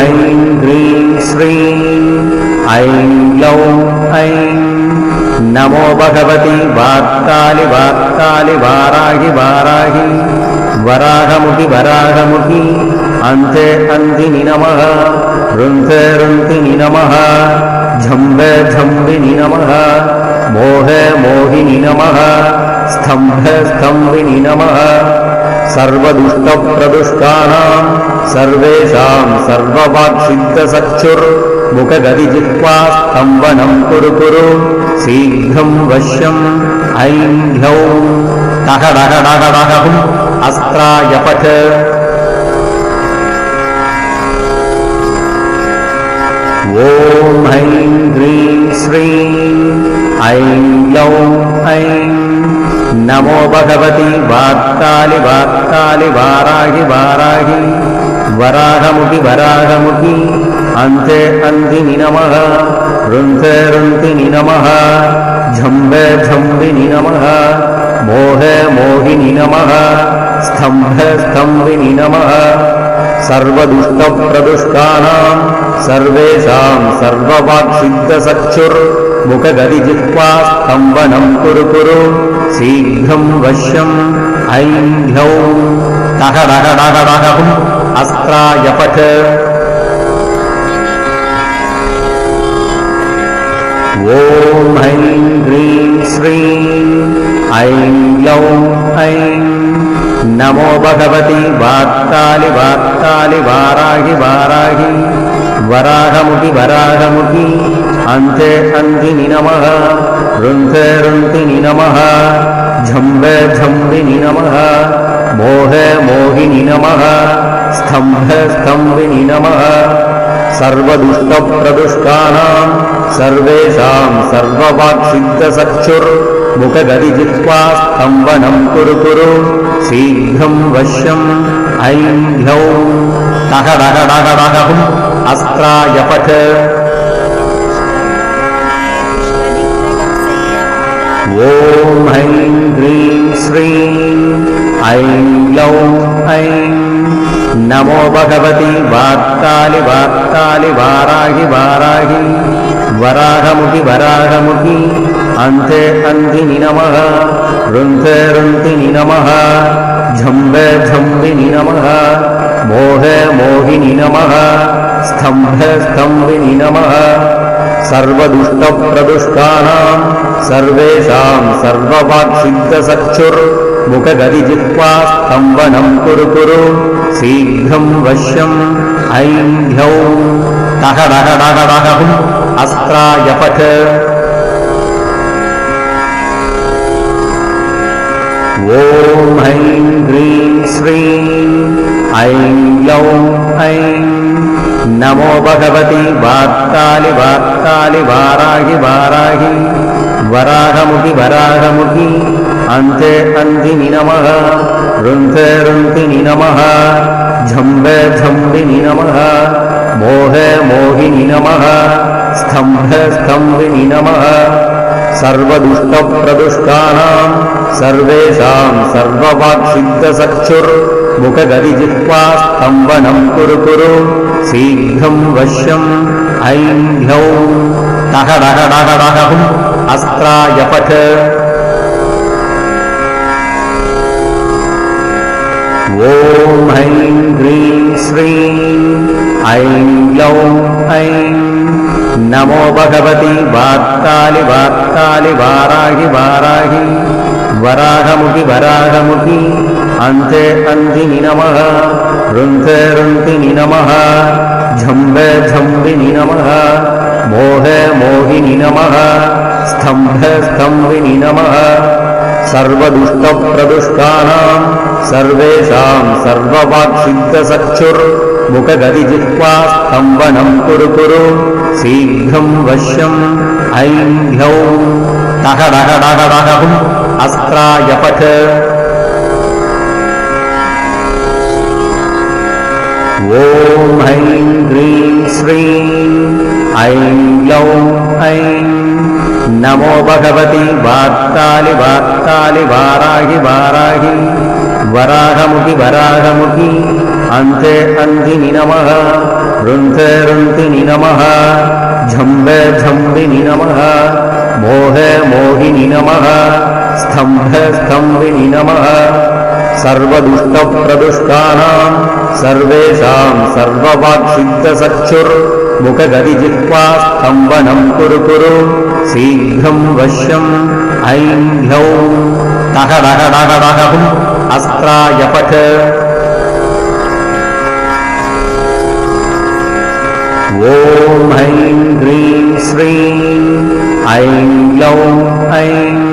ఐం హ్రీం శ్రీం ఐం గ్లౌం ఐం నమో భగవతి వాక్కాలి వాక్కాలి వారాహి వారాహి వరాహముఖి వరాహముఖి అంతే అంతిని నమ రుంధే రుంతిని నమ ఝంబే ఝంబిని నమ మోహే మోహిని నమ స్తంభే స్తంభిని నమ సర్వదుష్టప్రదుష్టానాం సర్వేషాం సర్వవాక్సిద్ధసక్షుర్ ముఖగదిజిహ్వా స్తంభనం కురు కురు శీఘ్రం వశ్యం ఐం హ్యౌం టహడహడహడహం అస్త్రాయపఠ ఓం ఐం హ్రీం శ్రీం ఐం గ్లౌం ఐం నమో భగవతి వాక్కాలి వాక్కాలి వారాహి వారాహి వరాహముఖి వరాహముఖి అంతే అంతిని నమ రుంధే రుంతిని నమ ఝంబే ఝంబిని నమ మోహే మోహిని నమ స్తంభే స్తంభిని నమ సర్వదుష్టప్రదుష్టానాం సర్వేషాం సర్వవాక్సిద్ధసక్షుర్ ముఖగదిజిహ్వా స్తంభనం కురు కురు శీఘ్రం వశ్యం ఐం హ్యౌం టహడహడహడహం అస్త్రాయపఠ ఓం ఐం హ్రీం శ్రీం ఐం గ్లౌం ఐం నమో భగవతి వాక్కాలి వాక్కాలి వారాహి వారాహి వరాహముఖి వరాహముఖి అంతే అంతిని నమ. రుంధే రుంతిని నమ. ఝంబే ఝంబిని నమ. మోహే మోహిని నమ. స్తంభే స్తంభిని నమ. సర్వదుష్టప్రదుష్టానాం సర్వేషాం సర్వవాక్సిద్ధసక్షుర్ ముఖగదిజిహ్వా స్తంభనం కురు కురు శీఘ్రం వశ్యం ఐం హ్యౌం టహడహడహడహం అస్త్రాయపఠ ఓం ఐం హ్రీం శ్రీం ఐం గ్లౌం ఐం నమో భగవతి వాక్కాలి వాక్కాలి వారాహి వారాహి వరాహముఖి వరాహముఖి అంతే అంతిని నమ రుంధే రుంతిని నమ ఝంబే ఝంబిని నమ మోహే మోహిని నమ స్తంభే స్తంభిని నమ సర్వదుష్టప్రదుష్టానాం సర్వేషాం సర్వవాక్సిద్ధసక్షుర్ ముఖగదిజిహ్వా స్తంభనం కురు కురు శీఘ్రం వశ్యం ఐం హ్యౌం టహడహడహడహం అస్త్రాయపఠ ఓం ఐం హ్రీం శ్రీం ఐం గ్లౌం ఐం నమో భగవతి వాక్కాలి వాక్కాలి వారాహి వారాహి వరాహముఖి వరాహముఖి అంతే అంతిని నమ రుంతే రుంతిని నమ ఝంబే ఝంబిని నమ మోహే మోహిని నమ స్తంభే స్తంభిని నమ సర్వదుష్టప్రదుష్టానాం సర్వేషాం సర్వవాక్సిద్ధసక్షుర్ ముఖగదిజిహ్వా స్తంభనం కురు కురు శీఘ్రం వశ్యం ఐం హ్యౌం టహడహడహడహం అస్త్రాయపఠ ఓం ఐం హ్రీం శ్రీం ఐం గ్లౌం ఐం నమో భగవతి వాక్కాలి వాక్కాలి వారాహి వారాహి వరాహముఖి వరాహముఖి అంతే అంతిని నమ రుంధే రుంతిని నమ ఝంబే ఝంబిని నమ మోహే మోహిని నమ స్తంభే స్తంభిని నమ. సర్వదుష్టప్రదుష్టానాం సర్వేషాం సర్వవాక్సిద్ధసక్షుర్ ముఖగదిజిహ్వా స్తంభనం కురు కురు శీఘ్రం వశ్యం ఐం హ్యౌం టహడహడహడహం అస్త్రాయపఠ. ॐ ऐं ह्रीं श्रीं ऐं ग्लौं ऐं नमो भगवति वार्तालि वार्तालि वाराहि वाराहि वराहमुखि वराहमुखि अन्ते अन्धिनि नमः रुन्ते रुन्तिनि नमः झम्बे झम्बिनि नमः मोहे मोहिनि नमः स्तम्भ स्तम्भिनि नमः सर्वदुष्टप्रदुष्टानां सर्वेषां सर्ववाक्सिद्धसक्षुर्मुखगतिजिह्वा स्तम्भनं कुरु कुरु शीघ्रं वश्यम् ऐं ह्यौं तह डह डह डहुम् अस्त्राय पठ ॐ ऐं ह्रीं श्रीं ऐं ग्लौं ऐं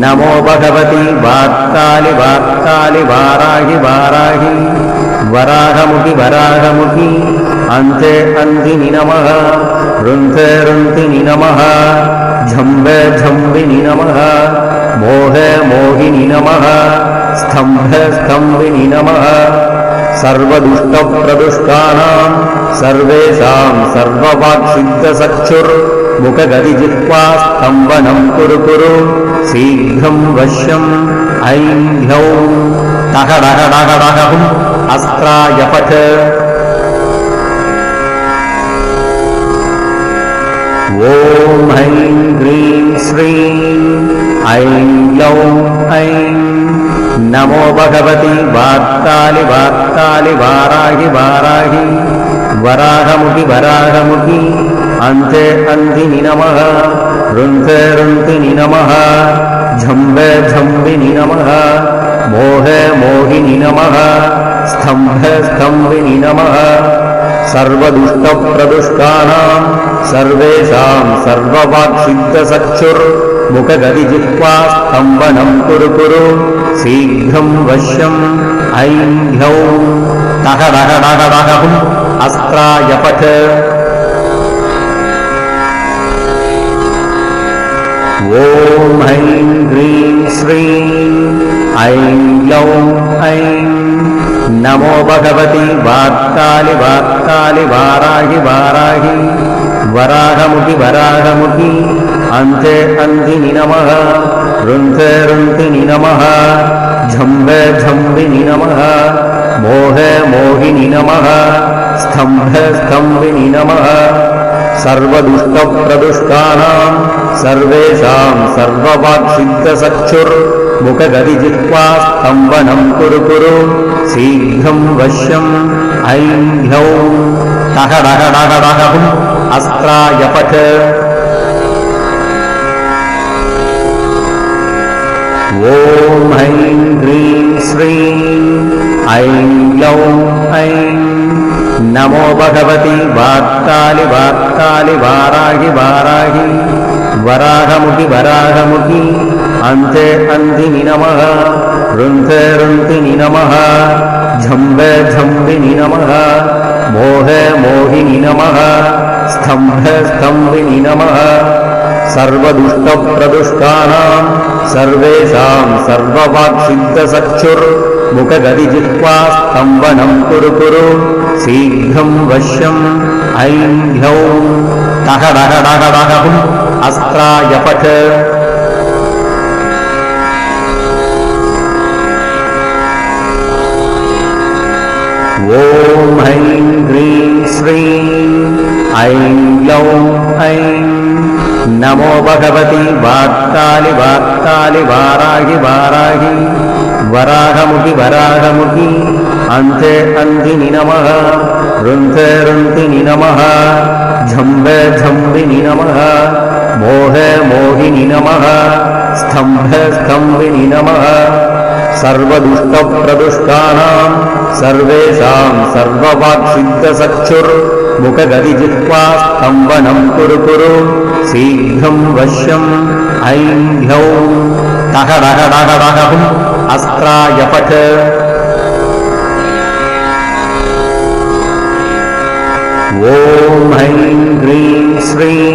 నమో భగవతి వాత్సాలి వాత్సాలి వారాహి వారాహి. వరాహముఖి వరాహముఖి. అంతే అంతిని నమ. రుంతే రుంతిని నమ. ఝంబే ఝంబిని నమ. మోహే మోహిని నమ. స్థంభే స్థంభిని నమ. సర్వదుష్టప్రదుష్టానాం. సర్వేషాం సర్వవాక్సిద్ధసక్షుర్ सर्ववाक्सिद्धसक्षुर्मुखगतिजिह्वा स्तम्भनं कुरु कुरु शीघ्रं वश्यम् ऐं ह्यौं तह डह डह डहुम् अस्त्राय पठ ॐ ऐं ह्रीं श्रीं ऐं ग्लौं ऐं नमो भगवति वाक्कालि वाक्कालि वाराहि वाराहि वराहमुखि वराहमुखि अन्ते अन्तिनि नमः रुन्धे रुन्तिनि नमः झम्बे झम्बिनि नमः मोहे मोहिनि नमः स्तम्भे स्तम्भिनि नमः सर्वदुष्टप्रदुष्टानां सर्वेषां सर्ववाक्सिद्धसक्षुर्मुखगतिजिह्वा स्तम्भनं कुरु कुरु शीघ्रं वश्यम् ऐं ह्यौं तह डह ॐ ऐं ह्रीं श्रीं ऐं ग्लौं ऐं नमो भगवति वाक्कालि वाक्कालि वाराहि वाराहि वराहमुखि वराहमुखि अन्ते अन्तिनि नमः रुन्धे रुन्तिनि नमः झम्बे झम्बिनि नमः मोहे मोहिनि नमः स्तम्भे स्तम्भिनि नमः सर्वदुष्टप्रदुष्टानां సర్వేషాం స్తంభనం కురు కురు. శీఘ్రం వశ్యం ఐం హ్యౌం టహడహడహడహం అస్త్రాయపఠ్ ఓం హ్రీం హ్రీం శ్రీం ఐం లౌం ఐం. నమో భగవతి వార్తాలి వార్తాలి వారాహి వారాహి. भगवति वाक्कालि वाक्कालि वाराहि वाराहि वराहमुखि वराहमुखि अन्ते अन्तिनि नमः रुन्धे रुन्तिनि नमः झम्बे झम्बिनि नमः मोहे मोहिनि नमः स्तम्भे स्तम्भिनि नमः सर्वदुष्टप्रदुष्टानां सर्वेषां सर्ववाक्सिद्धसक्षुर्मुखगतिजिह्वा स्तम्भनं कुरु कुरु शीघ्रं वश्यम् ऐं ह्यौं అస్త్రాయపట్ ఓం హ్రీం హ్రీం శ్రీం ఐం లౌం ఐం నమో భగవతి వాక్తాలి వాక్తాలి వారాహి వారాహి వరాహముఖి వరాహముఖి అంతే అంధిని నమ రుంధరుంతిని నమ ఝంబ ఝంబిని నమ మోహ మోహిని నమ స్తంభ స్తంభిని నమ సర్వదుష్టప్రదుష్టానాం సర్వేషాం సర్వవాక్సిద్ధసక్షుర్ ముఖగదిజిత్వా స్తంభనం కురు కురు శీఘ్రం వశ్యం ఐం హ్యౌం తహడహడహడహం అస్త్రాయపఠ ॐ ऐं ह्रीं श्रीं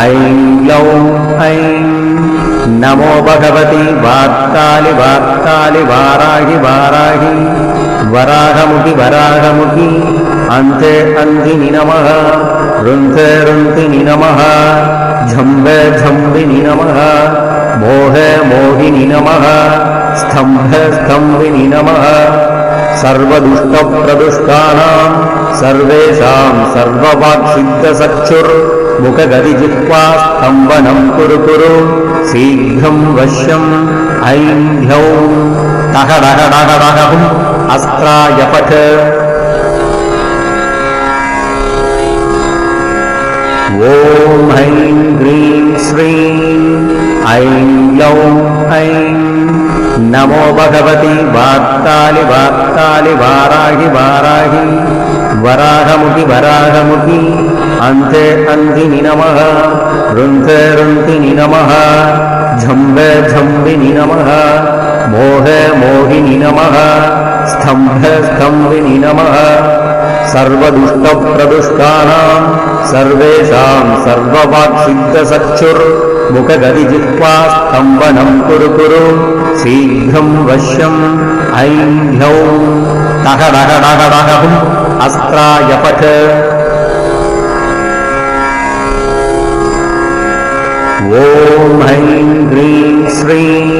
ऐं ग्लौं ऐं नमो भगवति वाक्कालि वाक्कालि वाराहि वाराहि वराहमुखि वराहमुखि अन्ते अन्तिनि नमः रुन्धे रुन्तिनि नमः झम्बे झम्बिनि नमः मोहे मोहिनि नमः स्तम्भे स्तम्भिनि नमः सर्वदुष्टप्रदुष्टानां सर्वेषां सर्ववाक्सिद्धचक्षुर्मुखगदिजिह्वा स्तम्भनं कुरु कुरु शीघ्रं वश्यम् ऐं ह्यौं टहडहडहडहुम् अस्त्राय पठ ॐ ऐं ह्रीं श्रीं ऐं लौं ऐं నమో భగవతి వాత్సాలి వాత్సాలి వారాహి వారాహి. వరాహముఖి వరాహముఖి అంతే అంధిని నమ. రుంధే రుంధిని నమ. ఝంభే ఝంభిని నమ. మోహే మోహిని నమ. స్థంభే స్థంభిని నమ. సర్వదుష్టప్రదుష్టానాం. సర్వేషాం సర్వవాక్సిద్ధ సక్షుర్ सर्ववाक्सिद्धचक्षुर्मुखगदिजिह्वा स्तम्भनं कुरु कुरु शीघ्रं वश्यम् ऐं ह्यौं टहडहडहडहुम् अस्त्राय पठ ॐ ऐं ह्रीं श्रीं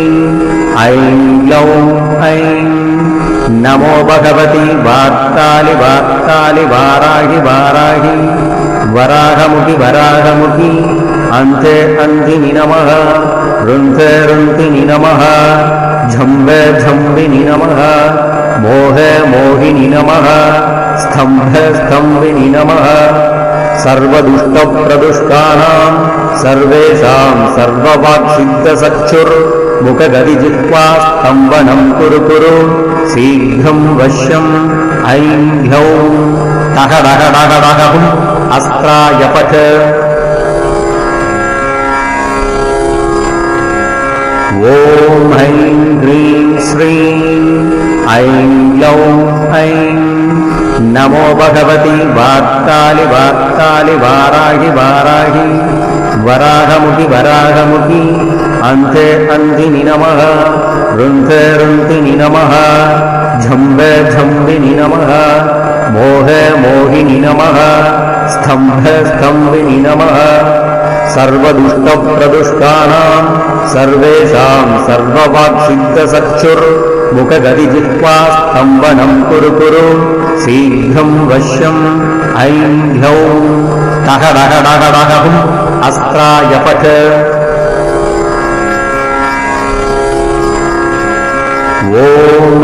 ऐं लौं ऐं नमो भगवति वार्तालि वार्तालि वाराहि वाराहि वराहमुखि वराहमुखि अन्ते अन्धिनि नमः रुन्धे रुन्धिनि नमः झम्बे झम्बिनि नमः मोहे मोहिनि नमः स्तम्भे स्तम्भिनि नमः सर्वदुष्टप्रदुष्टानां सर्वेषां सर्ववाक्सिद्धचक्षुर्मुखगदिजिह्वा स्तम्भनं कुरु कुरु शीघ्रं वश्यम् ऐं ह्यौं टहडहडहडहुम् अस्त्राय ॐ ऐं ह्रीं श्रीं ऐं लौं ऐं नमो भगवति वार्तालि वार्तालि वाराहि वाराहि वराहमुखि वराहमुखि अन्ते अन्धिनि नमः रुन्धे रुन्धिनि नमः झम्बे झम्बिनि नमः मोहे मोहिनि नमः स्तम्भे स्तम्भिनि नमः सर्वदुष्टप्रदुष्टानां सर्वेषां सर्ववाक्सिद्धचक्षुर्मुखगदिजिह्वा स्तम्भनं कुरु कुरु शीघ्रं वश्यम् ऐं ह्यौं टहडहडहडहुम् अस्त्राय पठ ॐ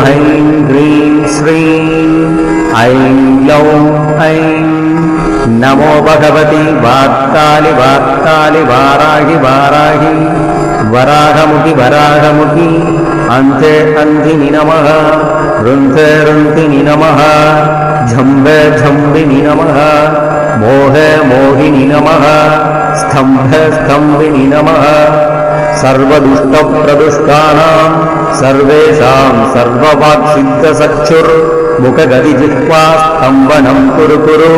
ऐं ह्रीं श्रीं ऐं लौं ऐं నమో భగవతి వాత్సాలి వాత్సాలి వారాహి వారాహి వరాహముఖి వరాహముఖి అంతే అంతిని నమ రుంతే రుంతిని నమ ఝంబే ఝంబిని నమ మోహే మోహిని నమ స్థంభే స్తంభిని నమ సర్వదుష్టప్రదుష్టానాం సర్వేషాం సర్వవాక్సిద్ధసక్షుర్ముఖగతి జిహ్వా స్తంభనం కురు కురు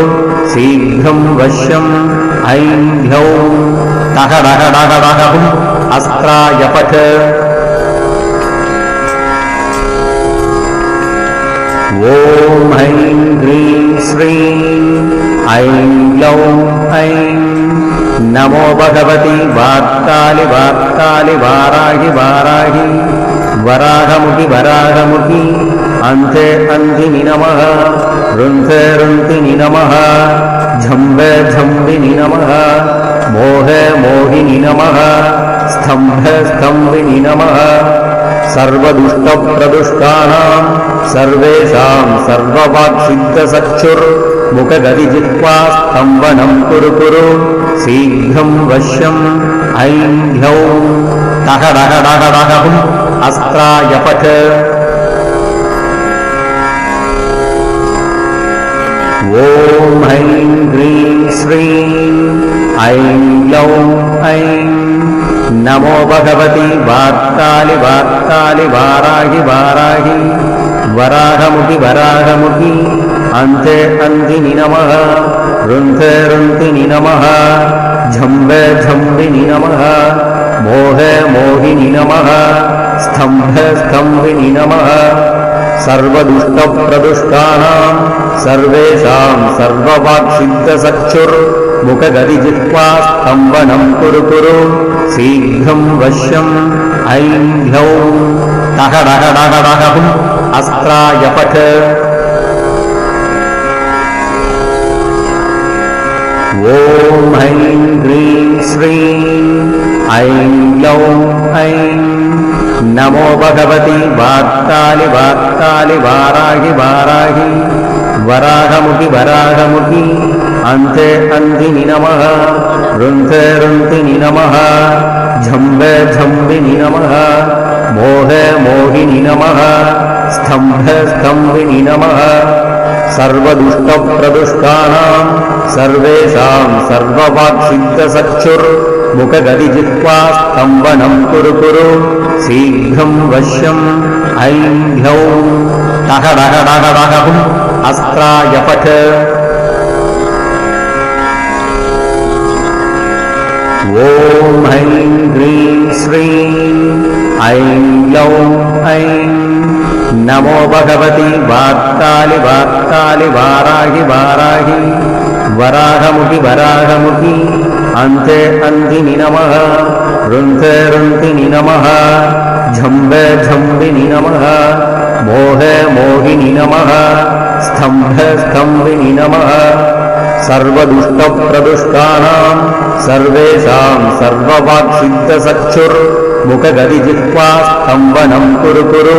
शीघ्रं वश्यम् ऐं ह्यौं टहडहडहडहुम् अस्त्राय पठ ॐ ऐं ह्रीं श्रीं ऐं लौं ऐं नमो भगवति वार्तालि वार्तालि वाराहि वाराहि वराहमुखि वराहमुखि अन्ते अन्धिनि नमः రుంధే రుంధిని నమ ఝంభే ఝంభిని నమ మోహే మోహిని నమ స్తంభే స్తంభిని నమ. సర్వదుష్టప్రదుష్టానాం సర్వేషాం సర్వవాక్సిద్ధసక్షుర్ ముఖగదిజిత్వా స్తంభనం కురు కురు శీఘ్రం వశ్యం ఐం హ్యౌం డహ డహ డహ డహం అస్త్రాయపఠ. श्रीं ऐं लौं ऐं नमो भगवति वार्तालि वार्तालि वाराहि वाराहि वराहमुखि वराहमुखि अन्ते अन्धिनि नमः रुन्धे रुन्धिनि नमः झम्बे झम्बिनि नमः मोहे मोहिनि नमः स्तम्भे स्तम्भिनि नमः सर्वदुष्टप्रदुष्टानां सर्वेषां सर्ववाक्सिद्धचक्षुर्मुखगदिजिह्वा स्तम्भनं कुरु कुरु शीघ्रं वश्यम् ऐं ह्यौं टहडहडहडहुम् अस्त्राय पठ ॐ ऐं ह्रीं श्रीं ऐं लौं ऐं नमो भगवति वाक्तालि वाक्तालि वाराहि वाराहि वराहमुखि वराहमुखि अन्ते अन्तिनि नमः रुन्थे रुन्तिनि नमः झम्बे झम्बिनि नमः मोहे मोहिनि नमः स्तम्भ स्तम्भिनि नमः सर्वदुष्टप्रदुष्टानाम् सर्वेषाम् सर्ववाक्सिद्धसक्षुर्मुखगतिजित्वा स्तम्भनम् कुरु कुरु शीघ्रम् वश्यम् ऐं ह्यौम् टह डह डह डहुम् अस्त्राय पठ ॐ ऐं ह्रीं श्रीं ऐं लौं ऐं नमो भगवति वाक्तालि वाक्तालि वाराहि वाराहि वराहमुखि वराहमुखि अन्ते अन्तिनि नमः रुन्थे रुन्तिनि नमः झम्बे झम्बिनि नमः मोहे मोहिनि नमः स्तम्भ स्तम्भिनि नमः सर्वदुष्टप्रदुष्टानाम् सर्वेषाम् सर्ववाक्सिद्धसक्षुर्मुखगतिजित्वा स्तम्भनम् कुरु कुरु